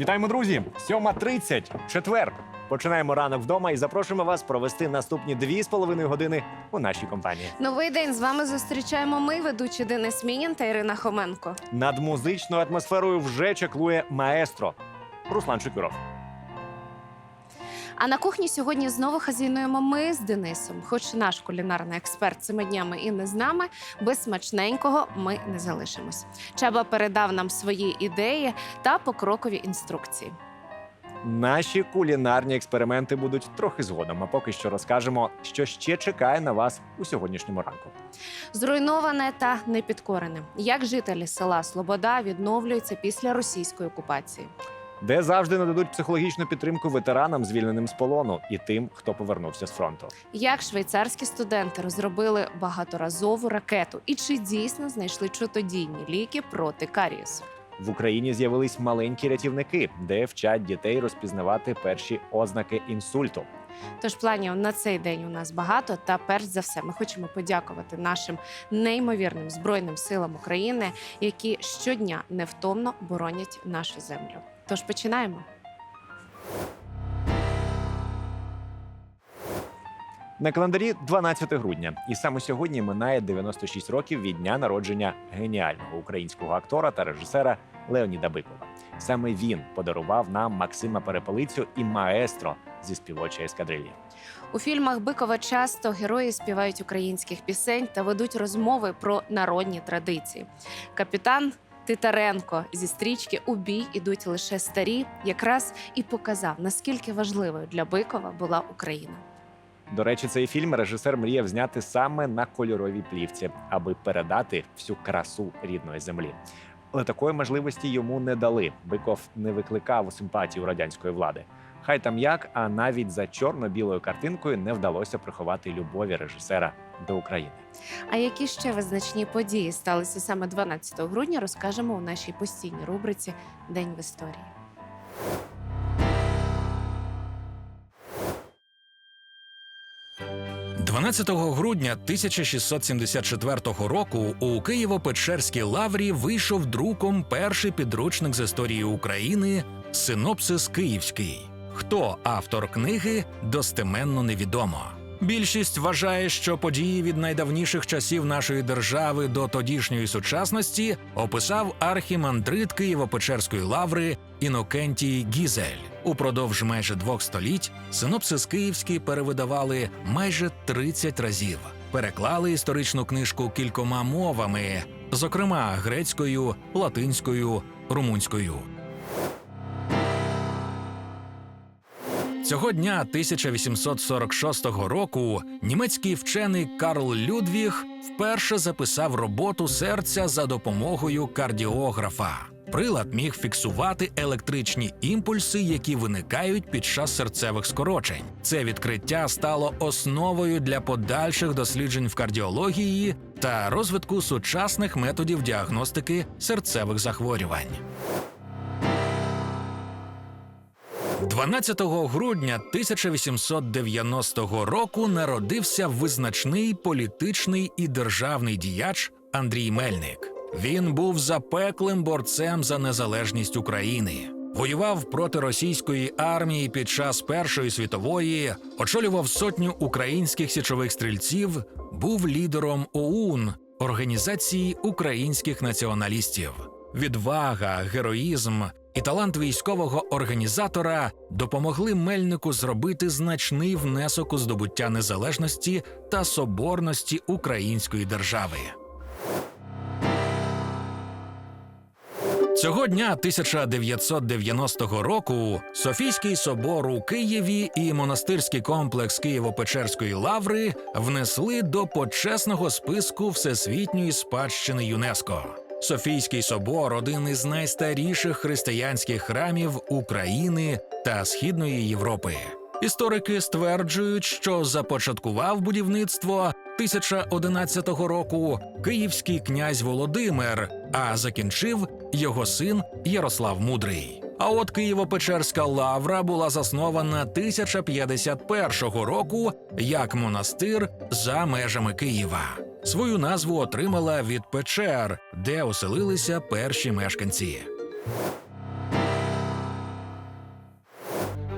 Вітаємо, друзі! 7.30, четвер. Починаємо ранок вдома і запрошуємо вас провести наступні дві з половиною години у нашій компанії. Новий день з вами зустрічаємо ми, ведучі Денис Мінін та Ірина Хоменко. Над музичною атмосферою вже чеклує маестро Руслан Шукюров. А на кухні сьогодні знову хазяйнуємо ми з Денисом. Хоч наш кулінарний експерт цими днями і не з нами, без смачненького ми не залишимось. Чаба передав нам свої ідеї та покрокові інструкції. Наші кулінарні експерименти будуть трохи згодом. А поки що розкажемо, що ще чекає на вас у сьогоднішньому ранку. Зруйноване та непідкорене. Як жителі села Слобода відновлюються після російської окупації? Де завжди нададуть психологічну підтримку ветеранам, звільненим з полону, і тим, хто повернувся з фронту. Як швейцарські студенти розробили багаторазову ракету, і чи дійсно знайшли чутодійні ліки проти карієсу? В Україні з'явились маленькі рятівники, де вчать дітей розпізнавати перші ознаки інсульту. Тож планів на цей день у нас багато. Та перш за все, ми хочемо подякувати нашим неймовірним збройним силам України, які щодня невтомно боронять нашу землю. Тож починаємо. На календарі 12 грудня, і саме сьогодні минає 96 років від дня народження геніального українського актора та режисера Леоніда Бикова. Саме він подарував нам Максима Перепелицю і маестро зі співочої ескадрилі. У фільмах Бикова часто герої співають українських пісень та ведуть розмови про народні традиції. Капітан Титаренко зі стрічки У бій ідуть лише старі, якраз і показав, наскільки важливою для Бикова була Україна. До речі, цей фільм режисер мріяв зняти саме на кольоровій плівці, аби передати всю красу рідної землі. Але такої можливості йому не дали. Биков не викликав симпатію радянської влади. Хай там як, а навіть за чорно-білою картинкою не вдалося приховати любові режисера до України. А які ще визначні події сталися саме 12 грудня, розкажемо у нашій постійній рубриці День в історії. – 12 грудня 1674 року у Києво-Печерській лаврі вийшов друком перший підручник з історії України Синопсис Київський. Хто автор книги достеменно невідомо. Більшість вважає, що події від найдавніших часів нашої держави до тодішньої сучасності описав архімандрит Києво-Печерської лаври Інокентій Гізель. Упродовж майже двох століть синопсис київський перевидавали майже 30 разів. Переклали історичну книжку кількома мовами, зокрема грецькою, латинською, румунською. Цього дня 1846 року німецький вчений Карл Людвіг вперше записав роботу серця за допомогою кардіографа. Прилад міг фіксувати електричні імпульси, які виникають під час серцевих скорочень. Це відкриття стало основою для подальших досліджень в кардіології та розвитку сучасних методів діагностики серцевих захворювань. 12 грудня 1890 року народився визначний політичний і державний діяч Андрій Мельник. Він був запеклим борцем за незалежність України. Воював проти російської армії під час Першої світової, очолював сотню українських січових стрільців, був лідером ОУН Організації українських націоналістів. Відвага, героїзм і талант військового організатора допомогли Мельнику зробити значний внесок у здобуття незалежності та соборності української держави. Цього дня 1990 року Софійський собор у Києві і монастирський комплекс Києво-Печерської лаври внесли до почесного списку Всесвітньої спадщини ЮНЕСКО. Софійський собор один із найстаріших християнських храмів України та Східної Європи. Історики стверджують, що започаткував будівництво 1011 року київський князь Володимир, а закінчив його син Ярослав Мудрий. А от Києво-Печерська лавра була заснована 1051 року як монастир за межами Києва. Свою назву отримала від печер, де оселилися перші мешканці.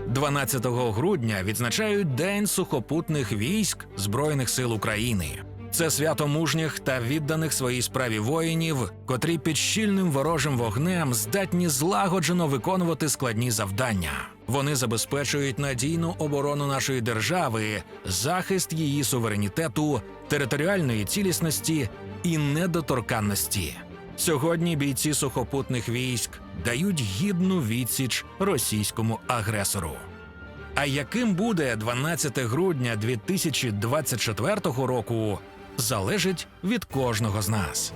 12 грудня відзначають День сухопутних військ Збройних сил України. Це свято мужніх та відданих своїй справі воїнів, котрі під щільним ворожим вогнем здатні злагоджено виконувати складні завдання. Вони забезпечують надійну оборону нашої держави, захист її суверенітету, територіальної цілісності і недоторканності. Сьогодні бійці сухопутних військ дають гідну відсіч російському агресору. А яким буде 12 грудня 2024 року, залежить від кожного з нас.